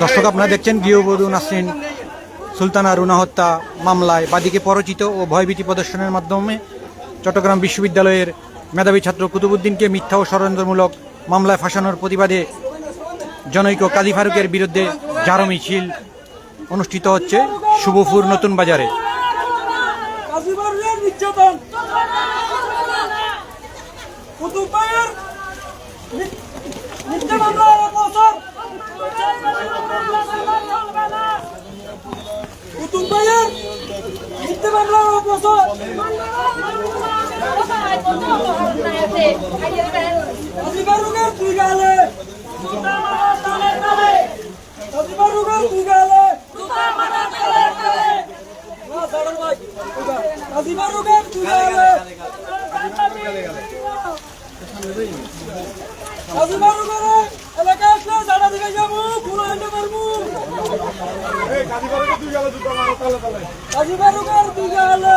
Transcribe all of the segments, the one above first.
দর্শক, আপনারা দেখছেন গৃহবধূ নাসরিন সুলতানা রুনা হত্যা মামলায় বাদীকে পরচিত ও ভয়ভীতি প্রদর্শনের মাধ্যমে চট্টগ্রাম বিশ্ববিদ্যালয়ের মেধাবী ছাত্র কুতুবুদ্দিনকে মিথ্যা ও ষড়যন্ত্রমূলক মামলায় ফাঁসানোর প্রতিবাদে জনৈক কাজী ফারুকের বিরুদ্ধে জারো মিছিল অনুষ্ঠিত হচ্ছে শুভপুর নতুন বাজারে। কুতুব ভাইয়ের মি- মিথ্যে মামলা অপসর অপসর কাজীবাড়ুকের দুই গালে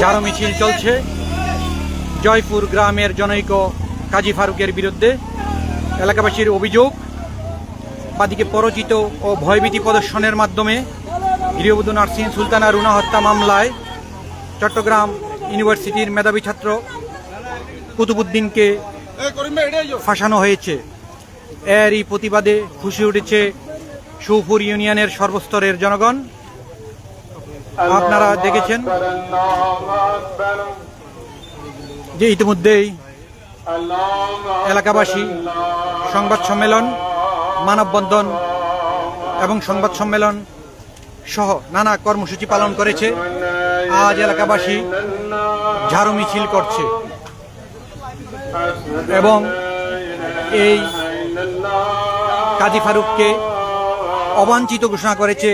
জারো মিছিল চলছে। জয়পুর গ্রামের জনৈক কাজী ফারুকের বিরুদ্ধে এলাকাবাসীর অভিযোগ, বাদিকে পরচিত ও ভয়ভীতি প্রদর্শনের মাধ্যমে গৃহবধূ নার্সিং সুলতানা রুনা হত্যা মামলায় চট্টগ্রাম ইউনিভার্সিটির মেধাবী ছাত্র কুতুবুদ্দিনকে ফাঁসানো হয়েছে। এরই প্রতিবাদে খুশি উঠেছে সুপুর ইউনিয়নের সর্বস্তরের জনগণ। আপনারা দেখেছেন যে ইতিমধ্যেই এলাকাবাসী সংবাদ সম্মেলন, মানববন্ধন এবং সংবাদ সম্মেলন সহ নানা কর্মসূচি পালন করেছে। আজ এলাকাবাসী ঝাড়ু মিছিল করছে। এবং এই কাজী ফারুককে অবাঞ্ছিত ঘোষণা করেছে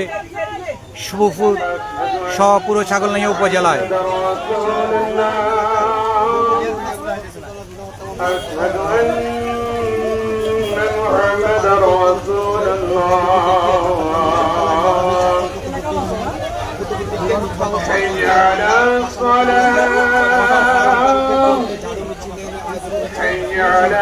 শুভপুর সহ পুরো ছাগলনাইয়া উপজেলায় أشهد أن محمد رسول الله حي على الصلاة حي على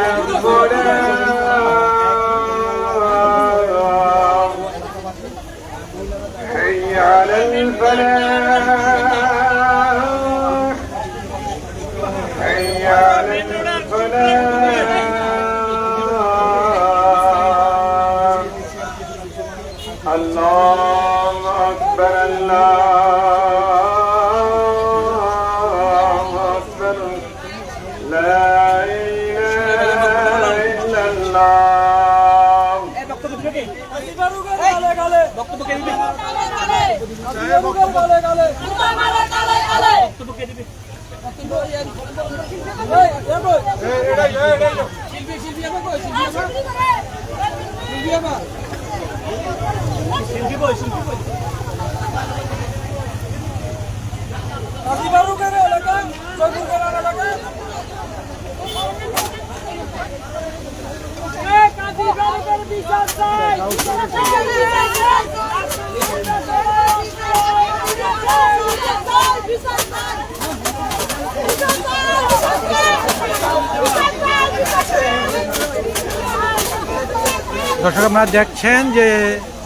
দর্শক আপনারা দেখছেন যে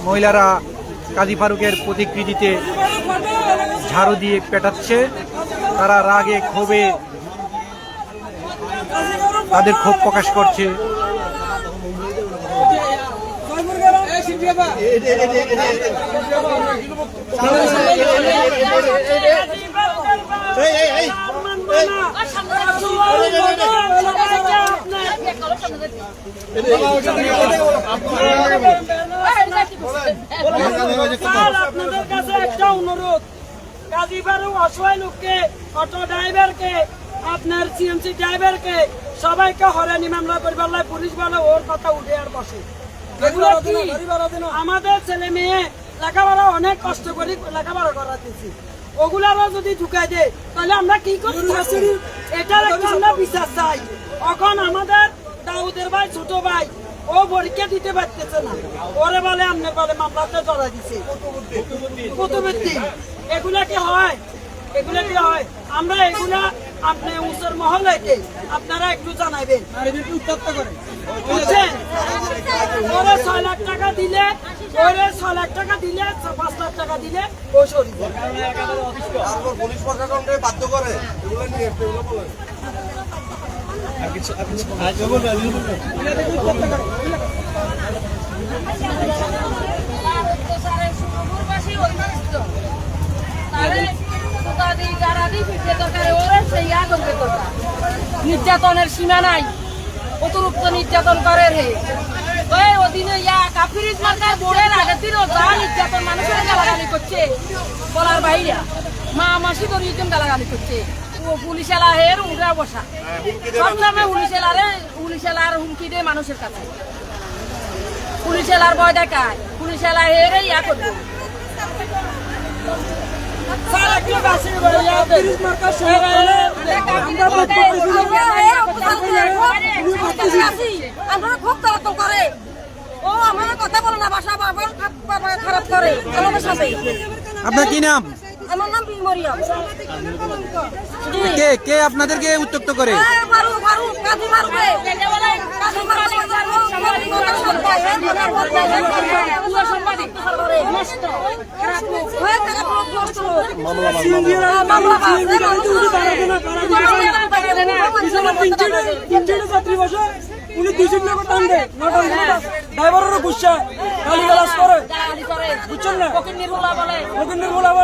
মহিলারা কাজী ফারুকের প্রতিকৃতিতে ঝাড়ু দিয়ে পেটাচ্ছে তারা রাগে ক্ষোভে তাদের ক্ষোভ প্রকাশ করছে এই লোককে অটো আপনার সবাইকে মামলা কথা উঠে আমাদের ছেলে মেয়ে লেখাপড়া অনেক কষ্ট করে লেখাপড়া করাতেছি। ওগুলারও যদি ঢুকাই দেয়, তাহলে আমরা কি করতে এটার একটা আমরা বিশ্বাস চাই। এখন আমাদের দাউদের ভাই ছোট ভাই ও পরীক্ষা দিতে পারতেছে না। ওরে বলে আপনার বলে মামলাতে জড়া দিছে। কুতুবুদ্দিন এগুলা কি হয়? এগুলা কি হয়? আমরা এগুলা আপনি উচ্চর মহলাইতে আপনারা একটু জানাবেন নারীদেরকে উত্তপ্ত করে বুঝছেন? ওরে ছয় লাখ টাকা দিলে ওরে ছয় লাখ টাকা দিলে পাঁচ লাখ টাকা দিলে ও প্রশাসনকে বাধ্য করে নির্যাতনের সীমা নাই অতিরিক্ত নির্যাতন করে রে ওই অধীনে ইয়া কাফিরিজ মার্কায় বোর্ডের আগের দিনও যা নির্যাতন মানুষের গালাগালি করছে বলার বাইরা মা মাসি দরিজন গালাগালি করছে ও পুলিশ এলা হের উড়া বসা। সব নামে পুলিশ এলারে হুমকি দেয় মানুষের কাছে। পুলিশ এলার ভয় দেখায় পুলিশ এলা হেরে ইয়া করবে। আমরা খুব তাড়াতাড়ি করে ও কথা বলে না। বাসা খারাপ করে আমাদের সাথে আপনার কি নাম? আমার নাম কে কে আপনাদেরকে উত্তক্ত করে বসে উনি দুশো টাকা টান দেয় ড্রাইভারেরও গুসা গালি গালাজ করে বুঝছেন না বলে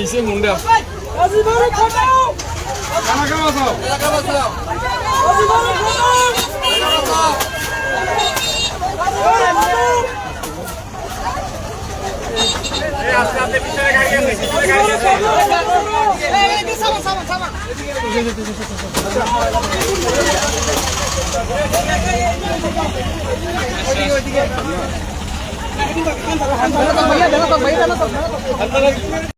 হিসেব মুন্ডে ওইদিকে ওইদিকে